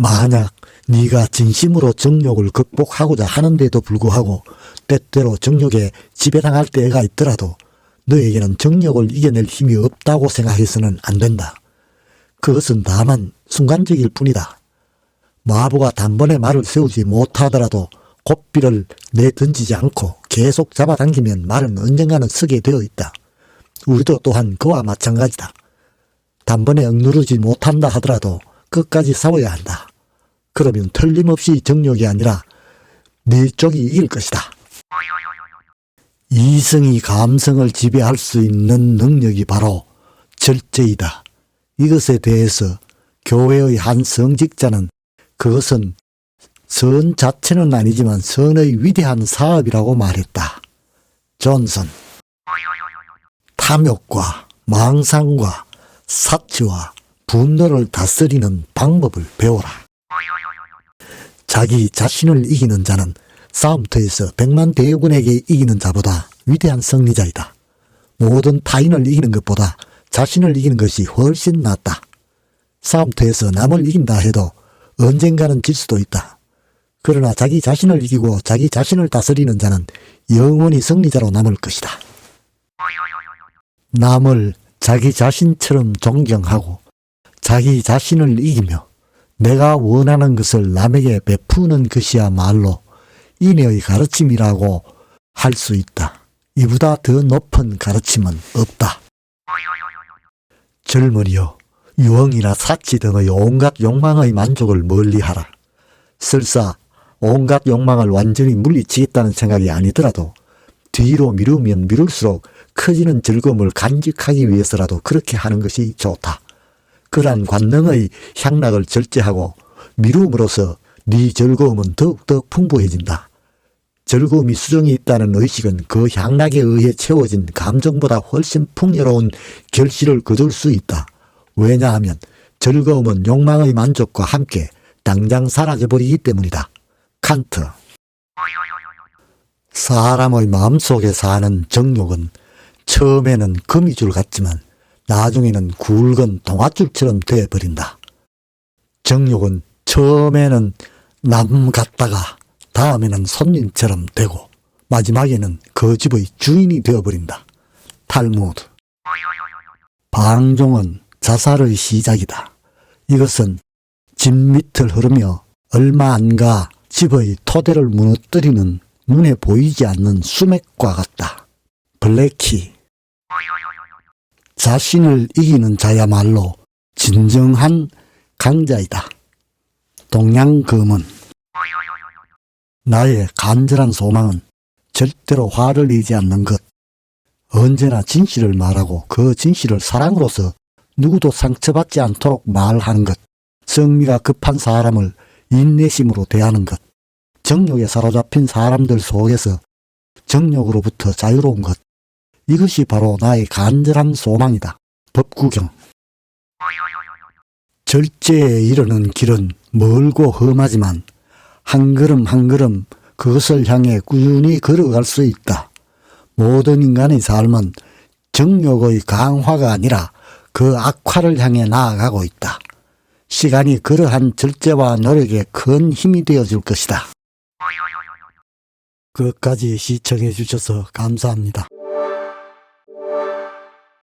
만약 네가 진심으로 정욕을 극복하고자 하는데도 불구하고 때때로 정욕에 지배당할 때가 있더라도 너에게는 정욕을 이겨낼 힘이 없다고 생각해서는 안 된다. 그것은 다만 순간적일 뿐이다. 마부가 단번에 말을 세우지 못하더라도 고삐를 내던지지 않고 계속 잡아당기면 말은 언젠가는 서게 되어 있다. 우리도 또한 그와 마찬가지다. 단번에 억누르지 못한다 하더라도 끝까지 싸워야 한다. 그러면 틀림없이 정력이 아니라 네 쪽이 이길 것이다. 이성이 감성을 지배할 수 있는 능력이 바로 절제이다. 이것에 대해서 교회의 한 성직자는 그것은 선 자체는 아니지만 선의 위대한 사업이라고 말했다. 존슨. 탐욕과 망상과 사치와 분노를 다스리는 방법을 배워라. 자기 자신을 이기는 자는 싸움터에서 백만 대군에게 이기는 자보다 위대한 승리자이다. 모든 타인을 이기는 것보다 자신을 이기는 것이 훨씬 낫다. 싸움터에서 남을 이긴다 해도 언젠가는 질 수도 있다. 그러나 자기 자신을 이기고 자기 자신을 다스리는 자는 영원히 승리자로 남을 것이다. 남을 자기 자신처럼 존경하고 자기 자신을 이기며 내가 원하는 것을 남에게 베푸는 것이야말로 인애의 가르침이라고 할 수 있다. 이보다 더 높은 가르침은 없다. 젊은이여, 유흥이나 사치 등의 온갖 욕망의 만족을 멀리하라. 설사 온갖 욕망을 완전히 물리치겠다는 생각이 아니더라도 뒤로 미루면 미룰수록 커지는 즐거움을 간직하기 위해서라도 그렇게 하는 것이 좋다. 그러한 관능의 향락을 절제하고 미룸으로써 네 즐거움은 더욱더 풍부해진다. 즐거움이 수정이 있다는 의식은 그 향락에 의해 채워진 감정보다 훨씬 풍요로운 결실을 거둘 수 있다. 왜냐하면 즐거움은 욕망의 만족과 함께 당장 사라져버리기 때문이다. 칸트 사람의 마음속에 사는 정욕은 처음에는 거미줄 같지만 나중에는 굵은 동아줄처럼 되어버린다. 정욕은 처음에는 남 같다가 다음에는 손님처럼 되고 마지막에는 그 집의 주인이 되어버린다. 탈무드 방종은 자살의 시작이다. 이것은 집 밑을 흐르며 얼마 안 가 집의 토대를 무너뜨리는 눈에 보이지 않는 수맥과 같다. 블랙키 자신을 이기는 자야말로 진정한 강자이다. 동양금은 나의 간절한 소망은 절대로 화를 내지 않는 것. 언제나 진실을 말하고 그 진실을 사랑으로서 누구도 상처받지 않도록 말하는 것. 성미가 급한 사람을 인내심으로 대하는 것. 정욕에 사로잡힌 사람들 속에서 정욕으로부터 자유로운 것. 이것이 바로 나의 간절한 소망이다. 법구경. 절제에 이르는 길은 멀고 험하지만 한 걸음 한 걸음 그것을 향해 꾸준히 걸어갈 수 있다. 모든 인간의 삶은 정욕의 강화가 아니라 그 악화를 향해 나아가고 있다. 시간이 그러한 절제와 노력에 큰 힘이 되어 줄 것이다. 끝까지 시청해 주셔서 감사합니다.